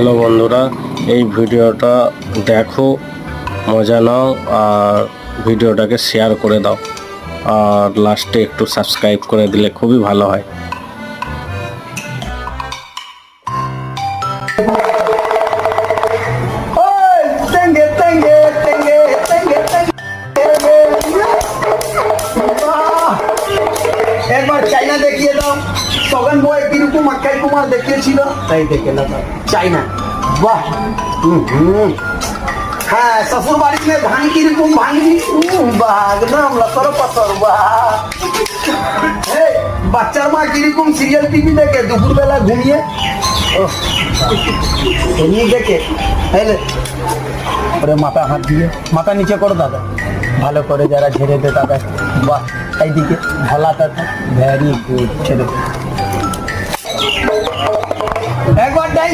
Hello বন্ধুরা, এই ভিডিওটা দেখো, মজা নাও আর ভিডিওটাকে শেয়ার করে দাও। আর লাস্টে একটু সাবস্ক্রাইব করে দিলে খুবই ভালো হয়। একবার চাইনা দেখিয়ে দাও। তখন বয় কীরকম অক্ষয় কুমার দেখিয়েছিল? তাই দেখে না চাইনা। বাহ। হ্যাঁ শ্বশুর বাড়িতে ধান কীরকম ভাঙি? উম, বাহ একদম লতর পতর বাহ। বাচ্চার মা কীরকম সিরিয়াল টিভি দেখে দুপুরবেলা ঘুমিয়ে? এমনি দেখে। তাইলে? ওরে মাথা হাত দিয়ে মাথা নিচে করো দাদা। ভালো করে যারা ঝেড়ে দেয় তাদের বাহ এইদিকে দাদা ভ্যারি গুড ছেড়ে দে।